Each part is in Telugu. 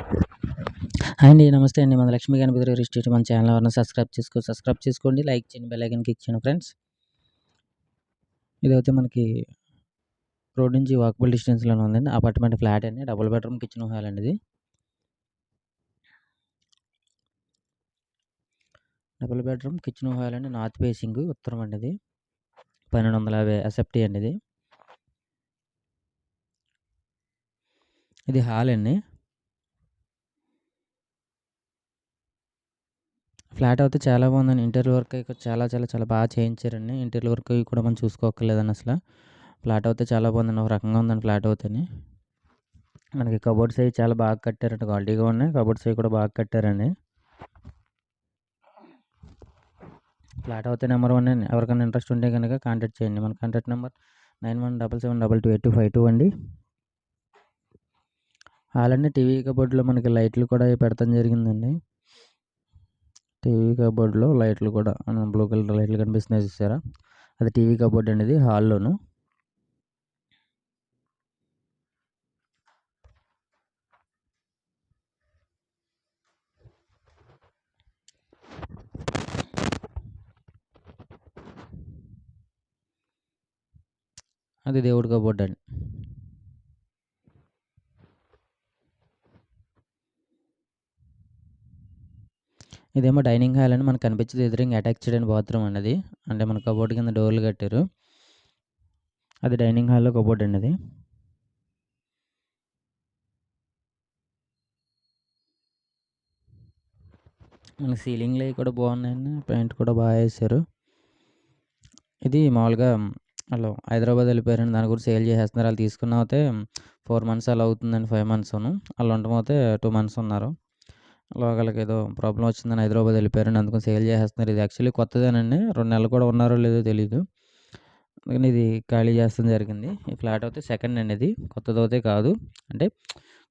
హాయ్ అండి నమస్తే అండి. మన లక్ష్మీ గణపతి రియల్ మన ఛానల్ ఎవరైనా సబ్స్క్రైబ్ చేసుకో సబ్స్క్రైబ్ చేసుకోండి. లైక్ చేయండి బెల్ ఐకన్ క్లిక్ చేయండి ఫ్రెండ్స్. ఇదైతే మనకి రోడ్ నుంచి వాకబుల్ డిస్టెన్స్లోనే ఉందండి. అపార్ట్మెంట్ ఫ్లాట్ అండి. డబుల్ బెడ్రూమ్ కిచెన్ హాల్ అండి ఇది. డబుల్ బెడ్రూమ్ కిచెన్ హాల్ అండి. నార్త్ ఫేసింగ్ ఉత్తరం అండి ఇది. పన్నెండు వందల యాభై ఎస్ఎఫ్టీ అండి ఇది. ఇది హాల్ అండి. ఫ్లాట్ అయితే చాలా బాగుందండి. ఇంటీరియర్ వర్క్ అయితే చాలా చాలా చాలా బాగా చేయించారండి. ఇంటీరియర్ వర్క్ కూడా మనం చూసుకోకర్లేదండి అసలు. ఫ్లాట్ అయితే చాలా బాగుందండి. ఒక రకంగా ఉందండి ఫ్లాట్ అవుతేని మనకి కబోర్డ్స్ అవి చాలా బాగా కట్టారండి. క్వాలిటీగా ఉన్నాయి. కబోర్డ్స్ అవి కూడా బాగా కట్టారండి. ఫ్లాట్ అవుతే నెంబర్ వన్ అండి. ఎవరికైనా ఇంట్రెస్ట్ ఉంటే కనుక కాంటాక్ట్ చేయండి. మన contact number nine one double seven double two eight two five two అండి. అలానే టీవీ కబోర్డ్లో మనకి లైట్లు కూడా పెడతాం జరిగిందండి. టీవీ కబోర్డ్లో లైట్లు కూడా బ్లూ కలర్ లైట్లు కనిపిస్తున్నాయి చూసారా? అది టీవీ కబోర్డ్ అనేది ఇది హాల్లోను. అది దేవుడి కబోర్డ్ అండి. ఇదేమో డైనింగ్ హాల్ అని మనకు కనిపించేది ఎదురుగా అటాచ్డ్ అండ్ బాత్రూమ్ అన్నది. అంటే మన కబోర్డ్ కింద డోర్లు కట్టారు. అది డైనింగ్ హాల్లో కబోర్డ్ అండి అది. మన సీలింగ్లు అవి కూడా బాగున్నాయండి. పెయింట్ కూడా బాగా వేసారు ఇది మామూలుగా వాళ్ళు హైదరాబాద్ వెళ్ళిపోయారండి. దాని గురించి సేల్ చేసేస్తున్నారు. వాళ్ళు తీసుకున్న అయితే ఫోర్ మంత్స్ అలా అవుతుందండి ఫైవ్ మంత్స్ వాళ్ళు ఉండటం అయితే టూ మంత్స్ ఉన్నారు. వాళ్ళకి ఏదో ప్రాబ్లం వచ్చిందని హైదరాబాద్ వెళ్ళిపోయారు అందుకని సేల్ చేసేస్తున్నారు. ఇది యాక్చువల్లీ కొత్తదేనండి. రెండు నెలలు కూడా ఉన్నారో లేదో తెలియదు అందుకని ఇది ఖాళీ చేస్తాం జరిగింది. ఈ ఫ్లాట్ అయితే సెకండ్ అండి ఇది. కొత్తది అయితే కాదు. అంటే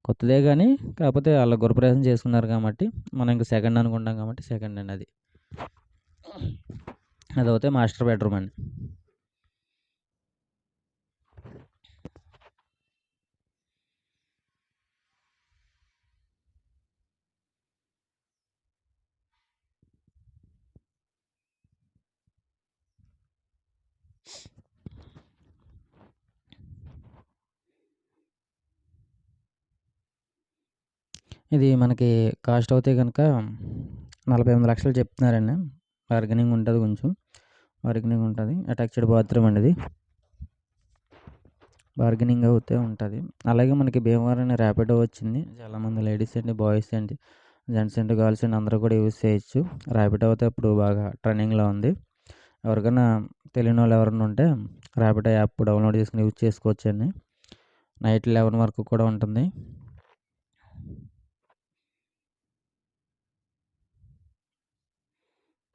కొత్తదే కానీ కాకపోతే వాళ్ళ గృహప్రవేశం చేసుకున్నారు కాబట్టి మనం ఇంకా సెకండ్ అనుకుంటాం కాబట్టి సెకండ్ అండి అది. అదైతే మాస్టర్ బెడ్రూమ్ అండి. ఇది మనకి కాస్ట్ అవుతే కనుక నలభై ఎనిమిది లక్షలు చెప్తున్నారండి. బార్గెనింగ్ ఉంటుంది కొంచెం. బార్గెనింగ్ ఉంటుంది. అటాచ్డ్ బాత్రూమ్ అండి ఇది. బార్గెనింగ్ అవుతే ఉంటుంది. అలాగే మనకి భీమవరం ర్యాపిడో వచ్చింది. చాలామంది లేడీస్ అండి బాయ్స్ అండి జెంట్స్ అండి గర్ల్స్ అండి అందరూ కూడా యూజ్ చేయొచ్చు. ర్యాపిడో అయితే ఇప్పుడు బాగా ట్రెండింగ్లో ఉంది. ఎవరికైనా తెలియని వాళ్ళు ఎవరైనా ఉంటే ర్యాపిడో యాప్ డౌన్లోడ్ చేసుకుని యూజ్ చేసుకోవచ్చండి. నైట్ లెవెన్ వరకు కూడా ఉంటుంది.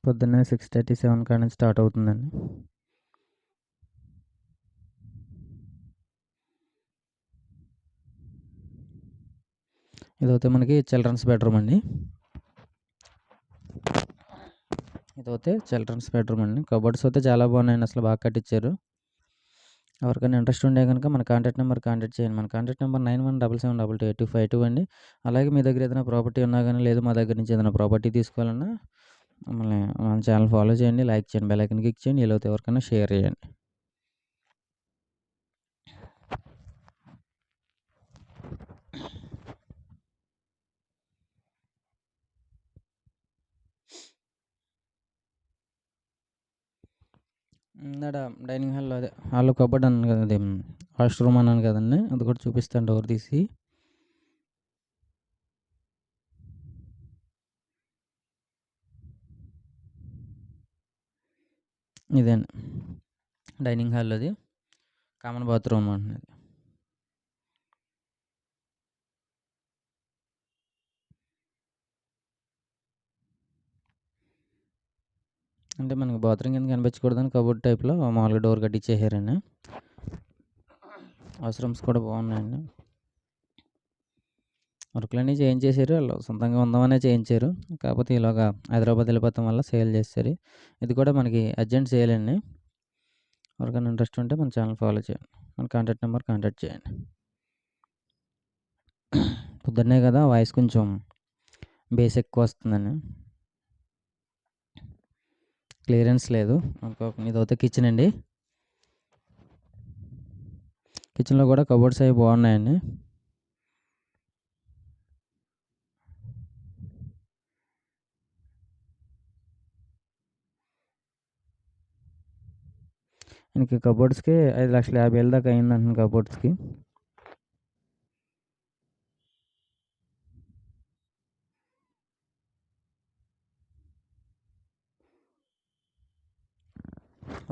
పొద్దున్నే సిక్స్ థర్టీ సెవెన్ కాడ నుంచి స్టార్ట్ అవుతుందండి. ఇదైతే మనకి చిల్డ్రన్స్ బెడ్రూమ్ అండి. ఇదైతే చిల్డ్రన్స్ బెడ్రూమ్ అండి. కబోర్డ్స్ అయితే చాలా బాగున్నాయండి అసలు బాగా కట్టించారు ఎవరికైనా ఇంట్రెస్ట్ ఉండే కనుక మన కాంటాక్ట్ నెంబర్ కాంటాక్ట్ చేయండి. మన contact number nine one double seven double two eight two five two అండి. అలాగే మీ దగ్గర ఏదైనా ప్రాపర్టీ ఉన్నా కానీ లేదు మా దగ్గర నుంచి ఏదైనా ప్రాపర్టీ తీసుకోవాలన్నా మమ్మల్ని మన ఛానల్ ఫాలో చేయండి లైక్ చేయండి బెల్ ఐకన్ క్లిక్ చేయండి ఇలా ఎవరికైనా షేర్ చేయండి. ఇందాడ డైనింగ్ హాల్లో అదే హాల్లో కబోర్డ్ అన్నాను కదా అది వాష్రూమ్ అన్నాను కదండి అది కూడా చూపిస్తాను డోర్ తీసి. ఇదండి డైనింగ్ హాల్ అది కామన్ బాత్రూమ్ అంటున్నది అంటే మనకి బాత్రూమ్ కింద కనిపించకూడదని కబోర్డ్ టైప్లో మామూలుగా డోర్ కట్టించేసారండి వాష్రూమ్స్ కూడా బాగున్నాయండి. వర్క్లన్నీ చేయించేశారు వాళ్ళు సొంతంగా ఉందామనే చేయించారు. కాకపోతే ఇలాగా హైదరాబాద్ వెళ్ళిపోతాం వల్ల సేల్ చేస్తారు ఇది కూడా మనకి అర్జెంట్ సేల్ అండి. ఎవరికైనా ఇంట్రెస్ట్ ఉంటే మన ఛానల్ ఫాలో చేయండి. మన కాంటాక్ట్ నెంబర్ కాంటాక్ట్ చేయండి. పొద్దున్నే కదా వాయిస్ కొంచెం బేస్ ఎక్కువ వస్తుందని. క్లియరెన్స్ లేదు. ఇంకొక ఇదైతే కిచెన్ అండి. కిచెన్లో కూడా కబోర్డ్స్ అవి బాగున్నాయండి. ఇంక కబోర్డ్స్కి ఐదు లక్షల యాభై వేల దాకా అయింది అంటున్నాను కబోర్డ్స్కి.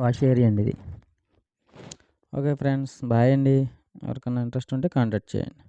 వాష్ ఏరియా అండి ఇది. ఓకే ఫ్రెండ్స్ బాయ్ అండి. ఎవరికైనా ఇంట్రెస్ట్ ఉంటే కాంటాక్ట్ చేయండి.